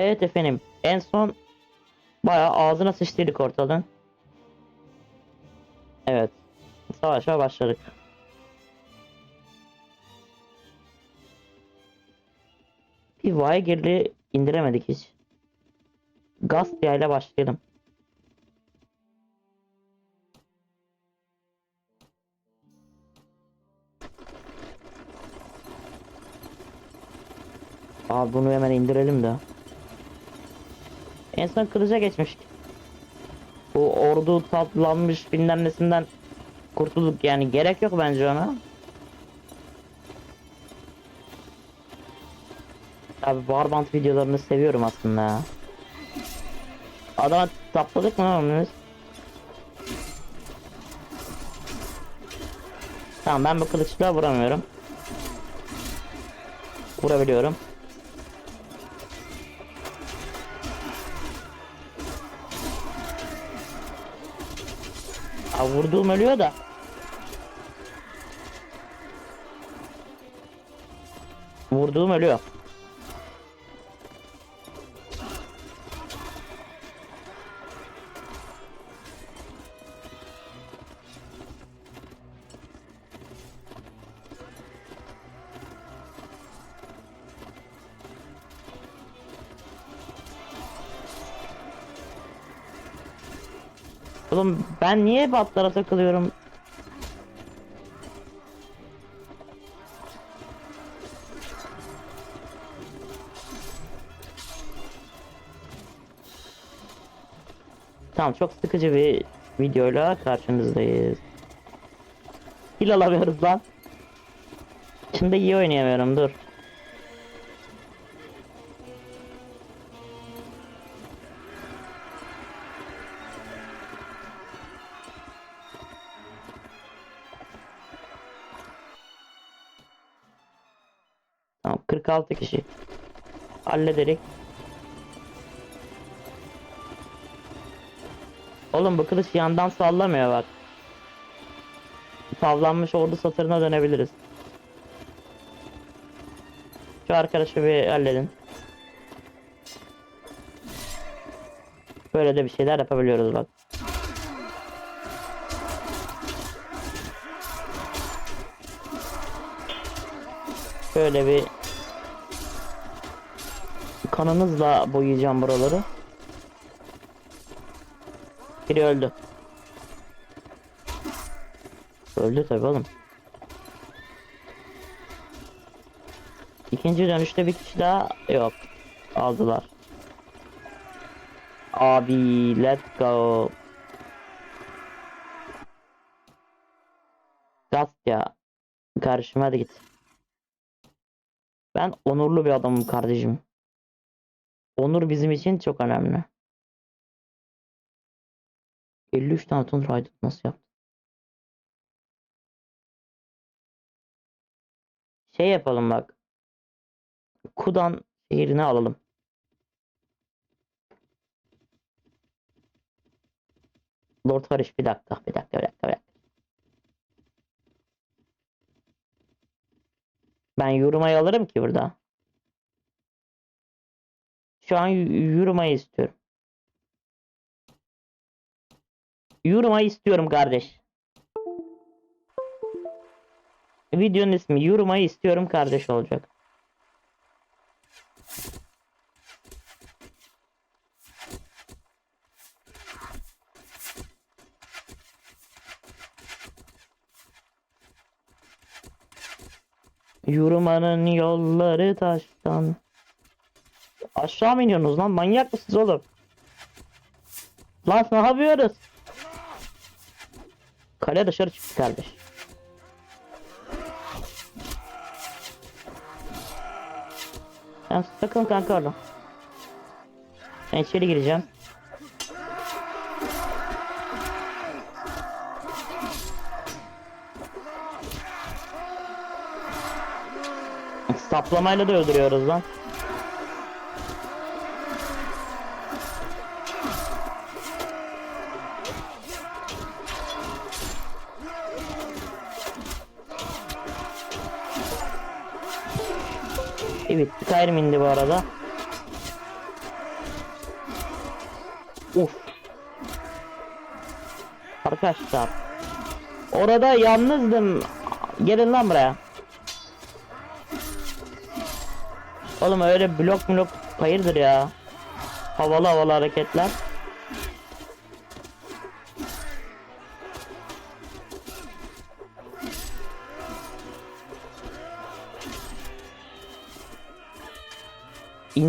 Evet efendim. En son bayağı ağzına sıçtıydık ortadan. Evet. Savaşa başladık. Bir vay girli indiremedik hiç. Gastia ile başlayalım. Abi bunu hemen indirelim de. En son kılıca geçmiştik. Bu ordu tatlanmış bilmem nesinden kurtulduk yani gerek yok bence ona. Abi Warband videolarını seviyorum aslında. Adama tapladık mı lan? Tamam ben bu kılıçla vuramıyorum. Vurabiliyorum. Vurduğum ölüyor da. Vurduğum ölüyor. Ben niye hep atlara takılıyorum? Tamam çok sıkıcı bir videoyla karşınızdayız. Kill alamıyoruz lan. Şimdi iyi oynayamıyorum dur. 46 kişi. Hallederek. Oğlum bu kılıç yandan sallamıyor bak. Tavlanmış ordu satırına dönebiliriz. Şu arkadaşı bir halledin. Böyle de bir şeyler yapabiliyoruz bak. Şöyle bir kanınızla boyayacağım buraları. Biri öldü. Öldü tabi oğlum. İkinci dönüşte bir kişi daha yok. Aldılar. Abi let's go. Gast ya. Karşıma hadi git. Ben onurlu bir adamım kardeşim. Onur bizim için çok önemli. 53 tane ton raydı nasıl yaptın? Şey yapalım bak. Kudan şehrini alalım. Lord Harish bir dakika bir dakika bir dakika bir dakika. Ben yürümeyi alırım ki burada. Şu an y- yürümeyi istiyorum. Yürümeyi istiyorum kardeş. Videonun ismi yürümeyi istiyorum kardeş olacak. Yürümenin yolları taştan. Aşağı mı iniyorsunuz lan? Manyak mısınız oğlum? Lan ne yapıyoruz? Kale dışarı çıktı kardeş. Sen sakın kanka orada. Ben içeri gireceğim. Saplamayla da öldürüyoruz lan. Evet bir indi bu arada. Uf. Arkadaşlar. Orada yalnızdım. Gelin lan buraya. Oğlum öyle blok blok hayırdır ya. Havalı havalı hareketler.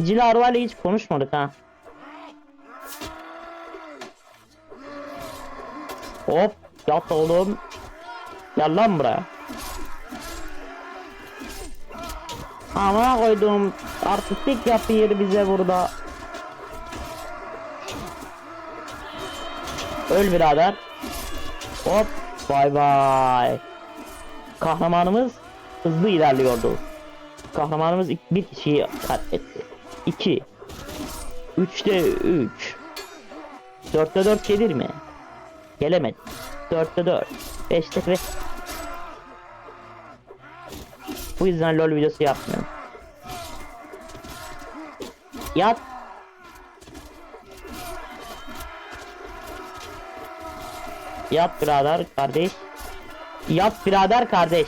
İncil Arva ile hiç konuşmadık ha. Hop yat oğlum. Gel lan buraya. Ama koydum artistik yapıyor bize burada. Öl birader. Hop bay bay. Kahramanımız hızlı ilerliyordu. Kahramanımız bir kişiyi katletti. 2 3'te 3 4'te 4 gelir mi? Gelemedi. 4'te 4 5'te 5 Bu yüzden LoL videosu yapmıyorum. Yat. Yat birader kardeş. Yat birader kardeş.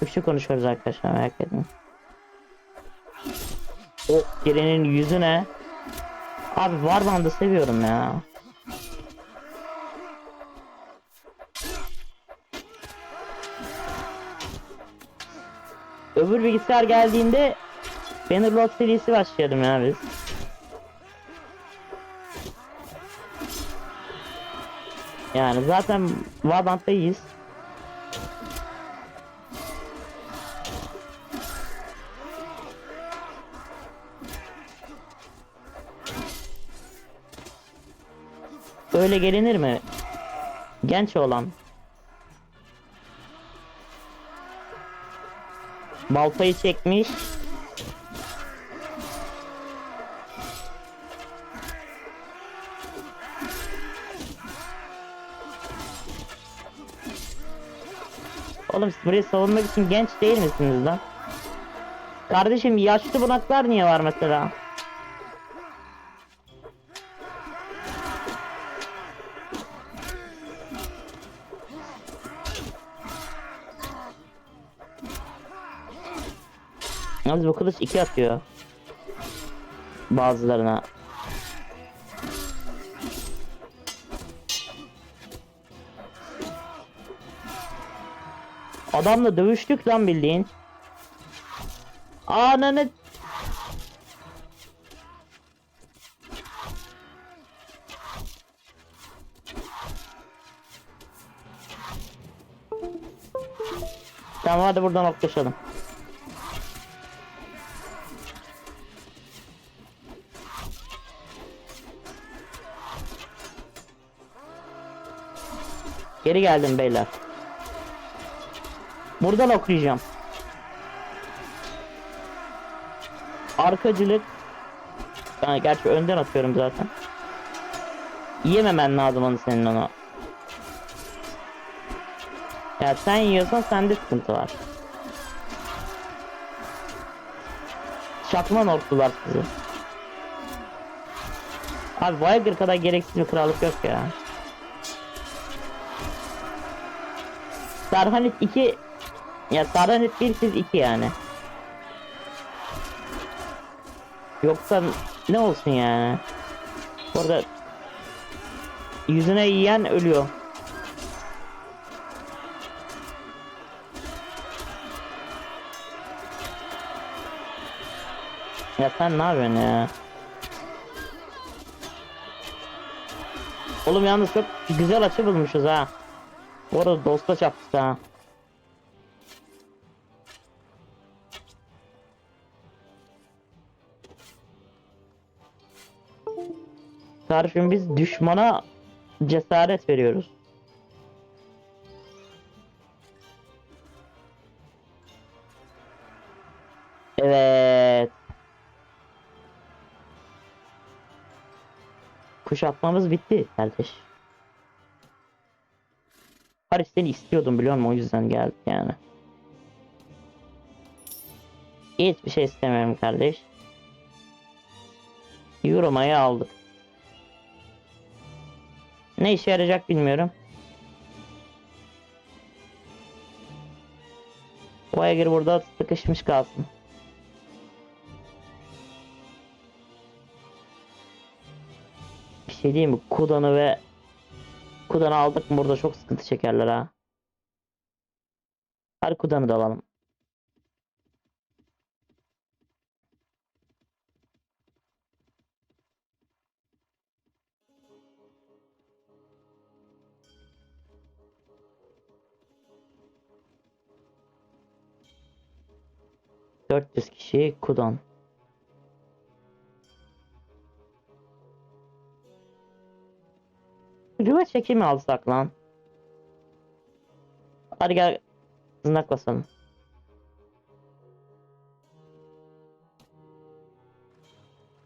Türkçe konuşuyoruz arkadaşlar merak etmeyin. O gelinin yüzü ne? Abi Warband'ı seviyorum ya. Öbür bilgisayar geldiğinde Bannerlord serisi başlayalım ya biz. Yani zaten Warband'dayız. Öyle gelinir mi? Genç olan. Baltayı çekmiş. Oğlum siz burayı savunmak için genç değil misiniz lan? Kardeşim yaşlı bunaklar niye var mesela? Yalnız bu kılıç iki atıyor. Bazılarına. Adamla dövüştük lan bildiğin. Ananı Tamam hadi buradan oklaşalım. Geri geldim beyler. Buradan okuyacağım. Arkacılık. Yani gerçi önden atıyorum zaten. Yememen lazım onu senin onu. Ya sen yiyorsan sende sıkıntı var. Şakman ortular sizi. Abi Viger kadar gereksiz bir krallık yok ya. Sarhanit 2 ya Sarhanit 1 siz 2 yani. Yoksa ne olsun yani. Orada yüzüne yiyen ölüyor. Ya sen ne yapıyorsun ya? Oğlum yalnız çok güzel açı bulmuşuz ha. Bu arada dosta çarptık ha. Kardeşim biz düşmana cesaret veriyoruz. Evet. Kuşatmamız bitti kardeş. Seni istiyordum biliyor musun o yüzden geldik yani. Hiçbir şey istemiyorum kardeş. Euro'mayı aldık. Ne işe yarayacak bilmiyorum. Voyager burada sıkışmış kalsın. Bir şey diyeyim mi? Kudan'ı ve Kudan'ı aldık mı burada çok sıkıntı çekerler ha. Hadi Kudan'ı da alalım. Dört yüz kişi Kudan. Rüve çekimi alsak lan. Hadi gel basalım.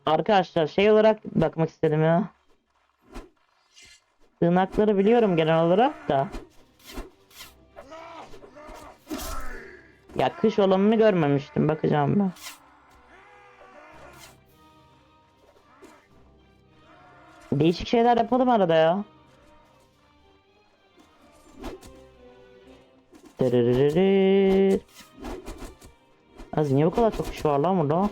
Arkadaşlar şey olarak bakmak istedim ya. Sığınakları biliyorum genel olarak da. Ya kış olanını görmemiştim bakacağım ben. Değişik şeyler yapalım arada ya. Dırırırırır. Az niye bu kadar çok iş var lan burada?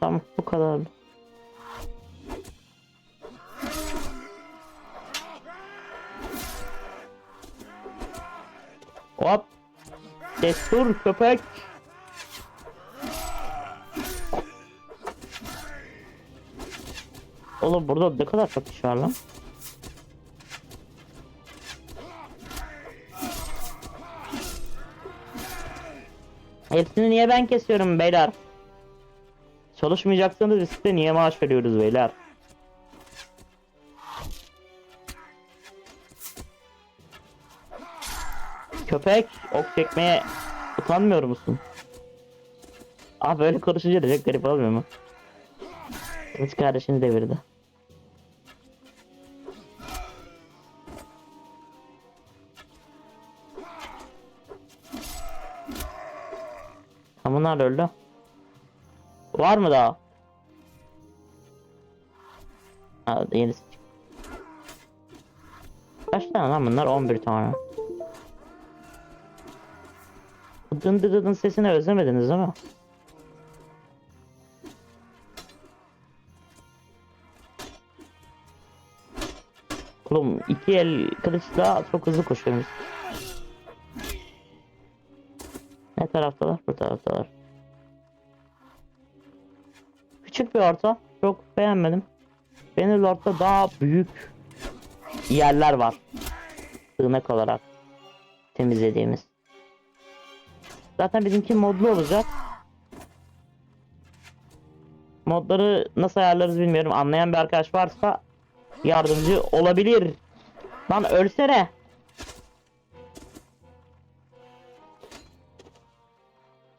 Tamam bu kadar. Hop. Destur köpek. Oğlum burada ne kadar çok iş var lan. Hepsini niye ben kesiyorum beyler? Çalışmayacaksanız size niye maaş veriyoruz beyler? Köpek ok çekmeye utanmıyor musun? Ah böyle konuşunca çok garip olmuyor mu? Kılıç kardeşini devirdi. Bunlar öldü. Var mı daha? Ha yenisi. Kaç tane lan bunlar? 11 tane. Dın dı dı dın sesini özlemediniz değil mi? Oğlum iki el kılıçla çok hızlı koşuyoruz. Ne taraftalar? Bu taraftalar. Küçük bir orta. Çok beğenmedim. Orta daha büyük yerler var. Sığınak olarak temizlediğimiz. Zaten bizimki modlu olacak. Modları nasıl ayarlarız bilmiyorum. Anlayan bir arkadaş varsa yardımcı olabilir. Lan ölsene.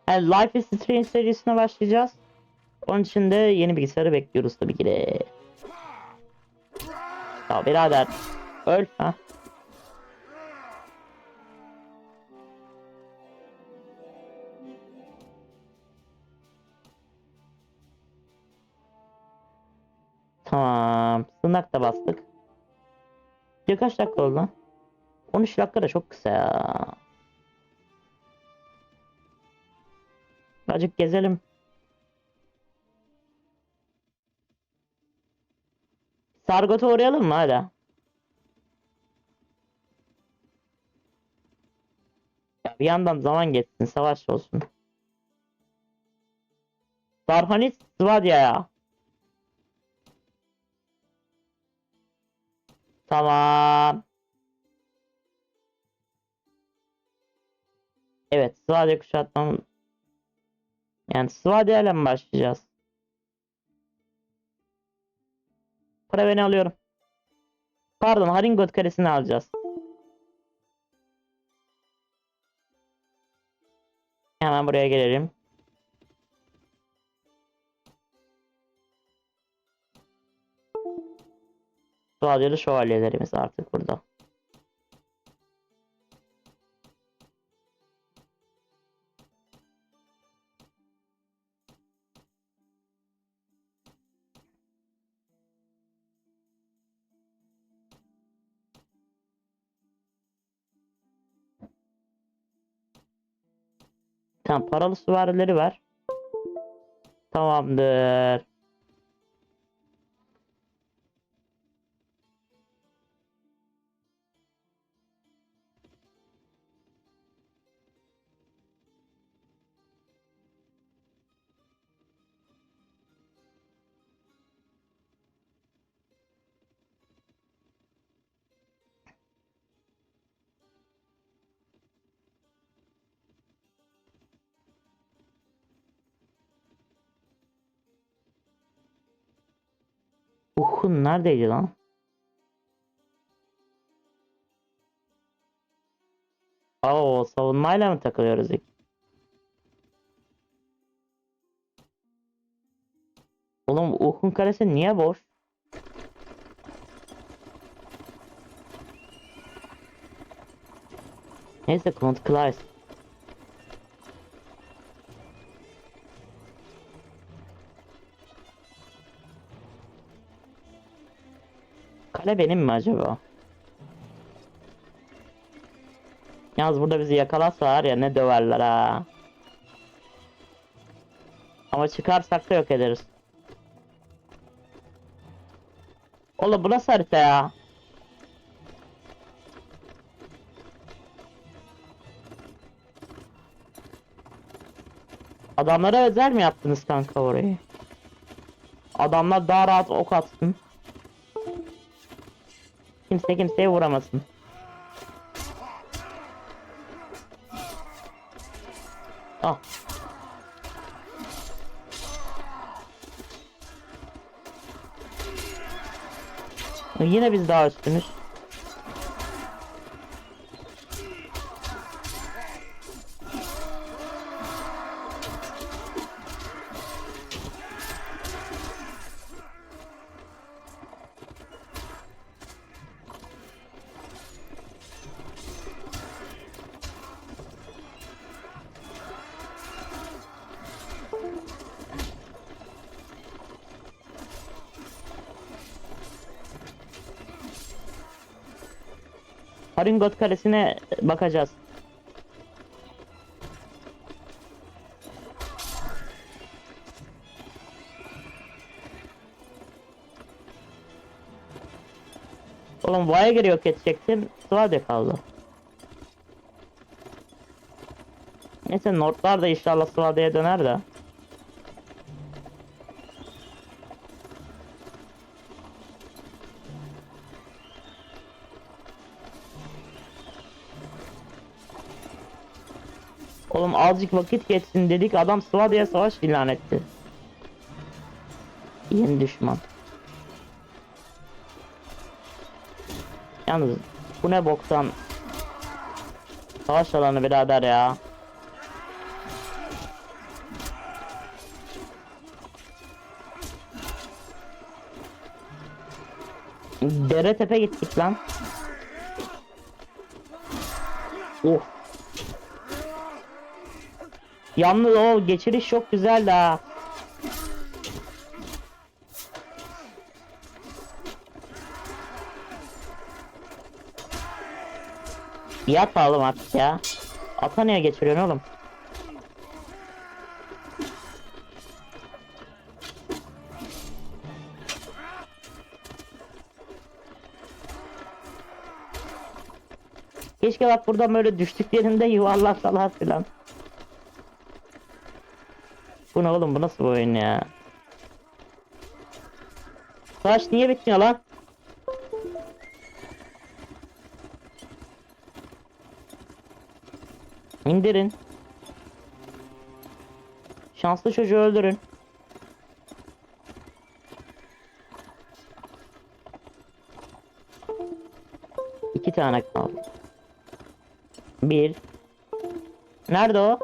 Yani Life is Strange serisine başlayacağız. Onun için de yeni bilgisayarı bekliyoruz tabii ki de. Ya birader. Öl. Ha. Tamam. Sığınak da bastık. Ya kaç dakika oldu lan? 13 dakika da çok kısa ya. Azıcık gezelim. Sargot'a uğrayalım mı hadi? Ya bir yandan zaman geçsin, savaş olsun. Sarhanit Svadya'ya. Tamam. Evet, Svadya kuşatmam. Yani Svadya ile mi başlayacağız? Para beni alıyorum. Pardon, Haringot karesini alacağız. Hemen buraya gelelim. Svadya'lı şövalyelerimiz artık burada. Tamam paralı süvarileri var. Tamamdır. Neredeydi lan? Oo savunmayla mı takılıyoruz ilk? Oğlum Uhun kalesi niye boş? Neyse Count Clive. Kale benim mi acaba? Yalnız burada bizi yakalarsalar ya ne döverler ha. Ama çıkarsak da yok ederiz. Oğlum bu nasıl harita ya? Adamlara özel mi yaptınız kanka orayı? Adamlar daha rahat ok atsın. Kimse kimseye vuramasın. Ah. Yine biz daha üstünüz. Haringot Kalesi'ne bakacağız. Oğlum Viager'ı yok edecektim. Suade kaldı. Neyse Nordlar da inşallah Suade'ye döner de. Azıcık vakit geçsin dedik adam Suade'ye savaş ilan etti. Yeni düşman. Yalnız bu ne boktan Savaş alanı birader ya. Dere tepe gittik lan. Oh. Yalnız o geçiriş çok güzeldi ha. Yat oğlum artık ya. Ata niye geçiriyorsun oğlum? Keşke bak buradan böyle düştüklerinde yuvarlasalar filan. Bu ne oğlum bu nasıl bir oyun ya? Savaş niye bitmiyor lan? İndirin. Şanslı çocuğu öldürün. İki tane kaldı. Bir. Nerede o?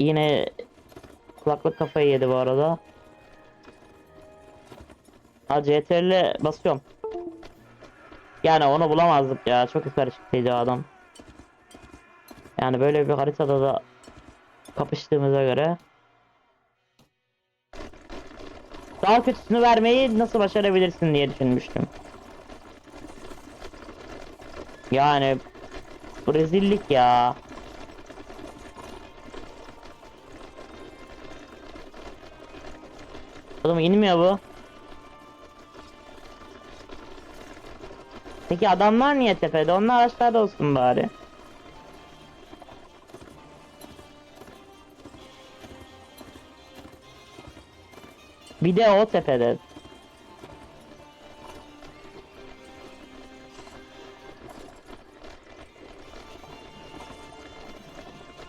Yine kulaklık kafayı yedi bu arada. Ha CTRL basıyorum. Yani onu bulamazdık ya. Çok o adam. Yani böyle bir haritada da kapıştığımıza göre. Daha kötüsünü vermeyi nasıl başarabilirsin diye düşünmüştüm. Yani Bu rezillik ya. Oğlum inmiyor bu. Peki adamlar niye tepede? Onlar aşağıda olsun bari. Bir de o tepede.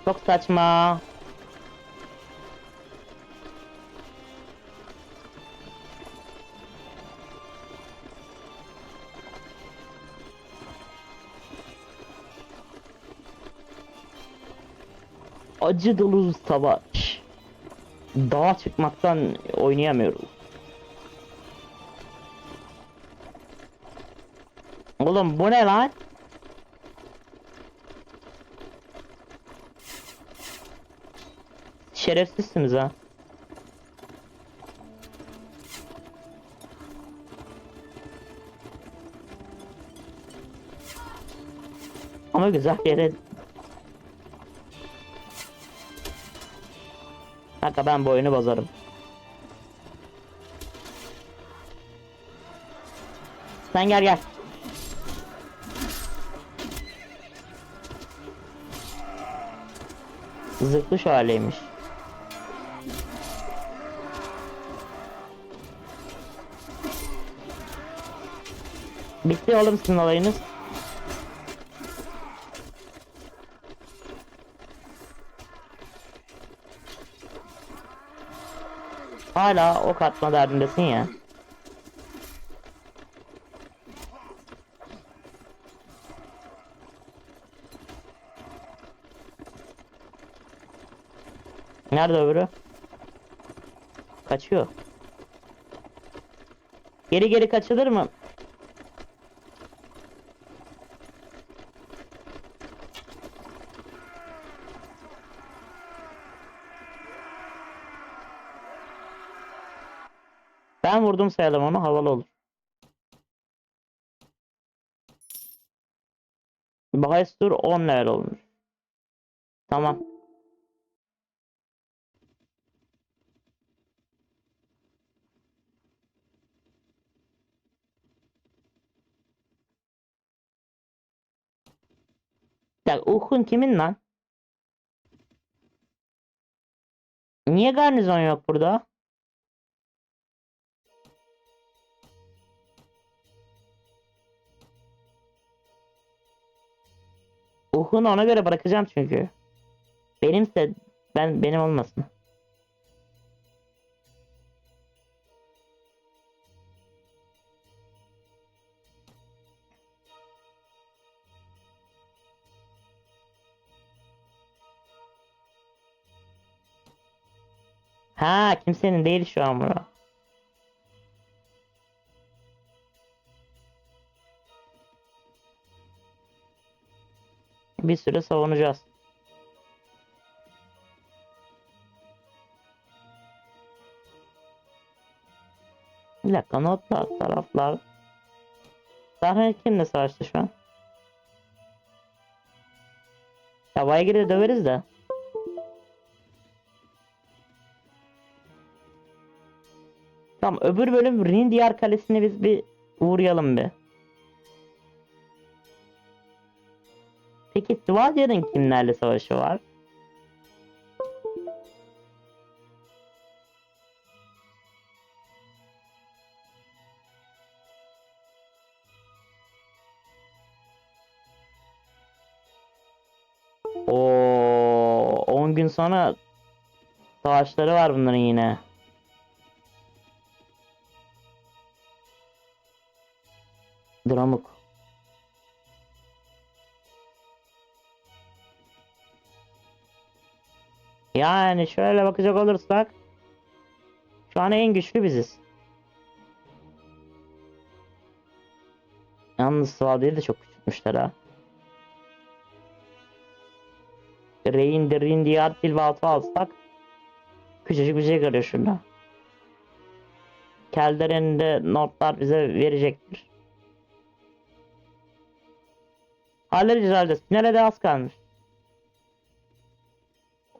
Çok saçma. Acı dolu savaş. Dağa çıkmaktan oynayamıyoruz. Oğlum bu ne lan? Şerefsizsiniz ha. Ama güzel yere Kanka ben bu oyunu bozarım. Sen gel gel. Zırhlı şövaleymiş. Bitti oğlum sizin olayınız. Hala ok atma derdindesin ya. Nerede öbürü? Kaçıyor. Geri geri kaçılır mı? Ben vurdum sayalım onu havalı olur. Bahestur 10 level olmuş. Tamam. Ya Uhun kimin lan? Niye garnizon yok burada? Uhun ona göre bırakacağım çünkü. Benimse ben benim olmasın. Ha kimsenin değil şu an bura. Bir süre savunacağız. Bir dakika notlar taraflar. Sahne kimle savaştı şu an? Ya Vaygir'i döveriz de. Tamam öbür bölüm Rindiar Kalesi'ne biz bir uğrayalım bir. Peki Svazya'nın kimlerle savaşı var? Oo, 10 gün sonra savaşları var bunların yine. Dramuk. Yani şöyle bakacak olursak şu an en güçlü biziz. Yalnız Svadya'yı da çok küçültmüşler ha. Rein Derin diye Attil ve Altı alsak küçücük bir şey kalıyor şurada. Kelderen'in de notlar bize verecektir. Halledeceğiz halledeceğiz. Finale de az kalmış.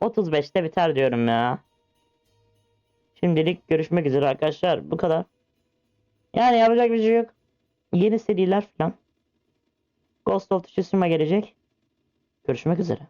35'te biter diyorum ya. Şimdilik görüşmek üzere arkadaşlar. Bu kadar. Yani yapacak bir şey yok. Yeni seriler falan. Ghost of Tsushima gelecek. Görüşmek üzere.